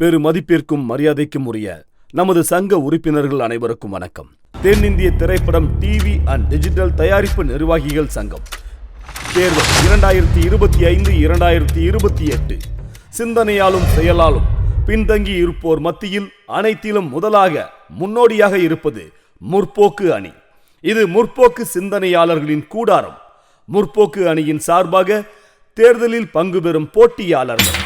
பெருமதிப்பிற்கும் மரியாதைக்கும் உரிய நமது சங்க உறுப்பினர்கள் அனைவருக்கும் வணக்கம். தென்னிந்திய திரைப்படம் டிவி அண்ட் டிஜிட்டல் தயாரிப்பு நிர்வாகிகள் சங்கம். தேர்வு இரண்டாயிரத்தி இருபத்தி ஐந்து இரண்டாயிரத்தி இருபத்தி எட்டு. சிந்தனையாலும் செயலாலும் பின்தங்கி இருப்போர் மத்தியில் அனைத்திலும் முதலாக முன்னோடியாக இருப்பது முற்போக்கு அணி. இது முற்போக்கு சிந்தனையாளர்களின் கூடாரம். முற்போக்கு அணியின் சார்பாக தேர்தலில் பங்கு பெறும் போட்டியாளர்கள்.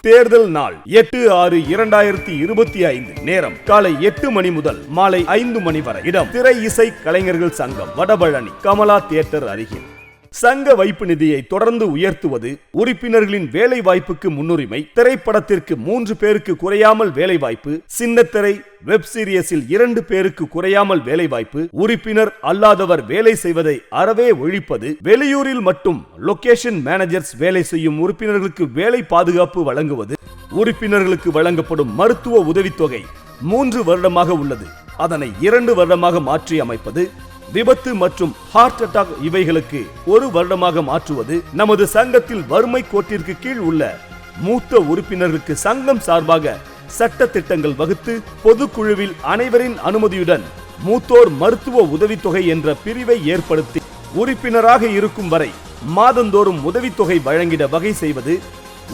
தேர்தல் நாள் எட்டு ஆறு இரண்டாயிரத்தி இருபத்தி ஐந்து நேரம். காலை எட்டு மணி முதல் மாலை ஐந்து மணி வரை இடம். திரை இசை கலைஞர்கள் சங்கம் வடபழனி கமலா தியேட்டர் அருகில். சங்க வைப்பு நிதியை தொடர்ந்து உயர்த்துவது உறுப்பினர்களின் வேலை வாய்ப்புக்கு முன்னுரிமை திரைப்படத்திற்கு மூன்று பேருக்கு குறையாமல் வேலை வாய்ப்பு சின்னத்திரை வெப் சீரியஸில் இரண்டு பேருக்கு குறையாமல் வேலை வாய்ப்பு உறுப்பினர் அல்லாதவர் வேலை செய்வதை அறவே ஒழிப்பது வெளியூரில் மட்டும் லொகேஷன் மேனேஜர்ஸ் வேலை செய்யும் உறுப்பினர்களுக்கு வேலை பாதுகாப்பு வழங்குவது உறுப்பினர்களுக்கு வழங்கப்படும் மருத்துவ உதவித்தொகை மூன்று வருடமாக உள்ளது. அதனை இரண்டு வருடமாக மாற்றி அமைப்பது விபத்து மற்றும் ஹார்ட் அட்டாக் இவைகளுக்கு ஒரு வருடமாக மாற்றுவது நமது சங்கத்தில் வறுமை கோட்டிற்கு கீழ் உள்ள மூத்த உறுப்பினர்களுக்கு சங்கம் சார்பாக சட்ட திட்டங்கள் வகுத்து பொதுக்குழுவில் அனைவரின் அனுமதியுடன் மூத்தோர் மருத்துவ உதவித்தொகை என்ற பிரிவை ஏற்படுத்தி உறுப்பினராக இருக்கும் வரை மாதந்தோறும் உதவித்தொகை வழங்கிட வகை செய்வது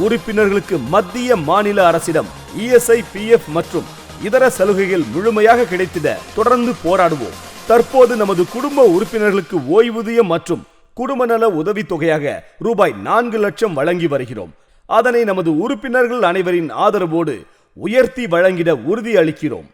உறுப்பினர்களுக்கு மத்திய மாநில அரசிடம் இஎஸ்ஐ பிஎஃப் மற்றும் இதர சலுகைகள் முழுமையாக கிடைத்திட தொடர்ந்து போராடுவோம். தற்போது நமது குடும்ப உறுப்பினர்களுக்கு ஓய்வூதியம் மற்றும் குடும்ப நல உதவித்தொகையாக ரூபாய் நான்கு லட்சம் வழங்கி வருகிறோம். அதனை நமது உறுப்பினர்கள் அனைவரின் ஆதரவோடு உயர்த்தி வழங்கிட உறுதி அளிக்கிறோம்.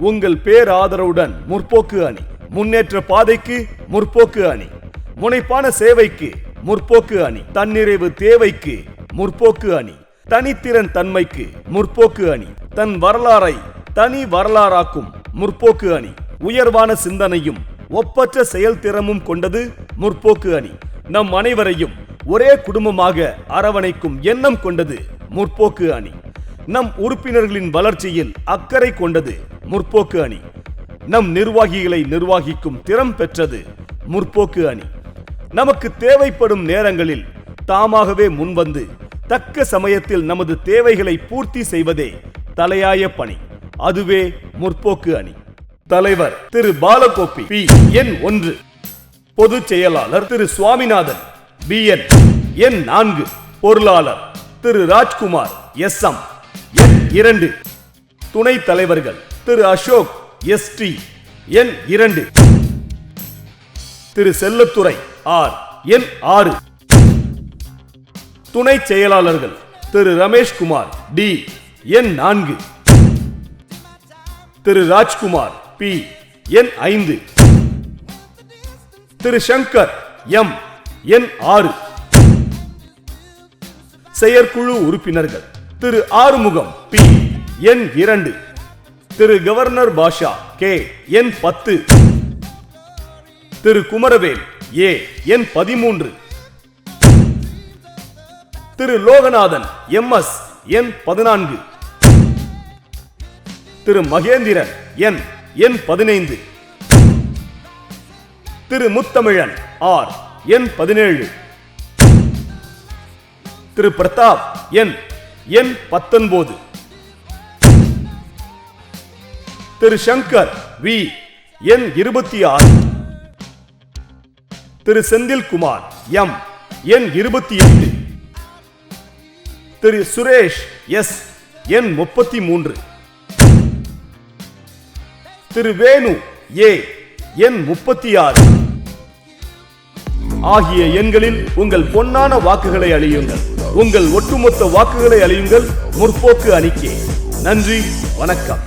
உங்கள் பேராதரவுடன் முற்போக்கு அணி முன்னேற்ற பாதைக்கு முற்போக்கு அணி முனைப்பான சேவைக்கு முற்போக்கு அணி தன்னிறைவு தேவைக்கு முற்போக்கு அணி தனித்திறன் தன்மைக்கு முற்போக்கு அணி தன் வரலாறை தனி வரலாறாக்கும் முற்போக்கு அணி உயர்வான சிந்தனையும் ஒப்பற்ற செயல்திறமும் கொண்டது முற்போக்கு அணி. நம் அனைவரையும் ஒரே குடும்பமாக அரவணைக்கும் எண்ணம் கொண்டது முற்போக்கு அணி. நம் உறுப்பினர்களின் வளர்ச்சியில் அக்கறை கொண்டது முற்போக்கு அணி. நம் நிர்வாகிகளை நிர்வாகிக்கும் திறம் பெற்றது முற்போக்கு அணி. நமக்கு தேவைப்படும் நேரங்களில் தாமாகவே முன்வந்து தக்க சமயத்தில் நமது தேவைகளை பூர்த்தி செய்வதே தலையாய பணி. அதுவே முற்போக்கு அணி. தலைவர் திரு பாலகோப்பி பி என் ஒன்று. பொதுச் செயலாளர் திரு சுவாமிநாதன் பி என் என் நான்கு. பொருளாளர் திரு ராஜ்குமார் எஸ் எம் என் இரண்டு. துணைத் தலைவர்கள் திரு அசோக் எஸ் டி என் இரண்டு. திரு செல்லத்துறை ஆர் என் ஆறு. துணை செயலாளர்கள் திரு ரமேஷ்குமார் டி என் நான்கு. திரு ராஜ்குமார் பி என் ஐந்து. திரு சங்கர் எம் என் ஆறு. செயற்குழு உறுப்பினர்கள் திரு ஆறுமுகம் பி என் இரண்டு. திரு கவர்னர் பாஷா கே என் பத்து. திரு குமரவேல் ஏ என் பதிமூன்று. திரு லோகநாதன் எம் எஸ் என் பதினான்கு. திரு மகேந்திரன் என் எண் பதினைந்து. திரு முத்தமிழன் ஆர். எண் பதினேழு. திரு பிரதாப் என். எண் பத்தொன்பது. திரு சங்கர் வி. எண் இருபத்தி ஆறு திரு செந்தில்குமார் எம். எண் இருபத்தி எட்டு திரு சுரேஷ் எஸ். எண் முப்பத்தி மூன்று திரு வேணு ஏ எண் முப்பத்தி ஆறு ஆகிய எண்களில் உங்கள் பொன்னான வாக்குகளை அழியுங்கள். உங்கள் ஒட்டுமொத்த வாக்குகளை அழியுங்கள். முற்போக்கு அணிக்கே. நன்றி வணக்கம்.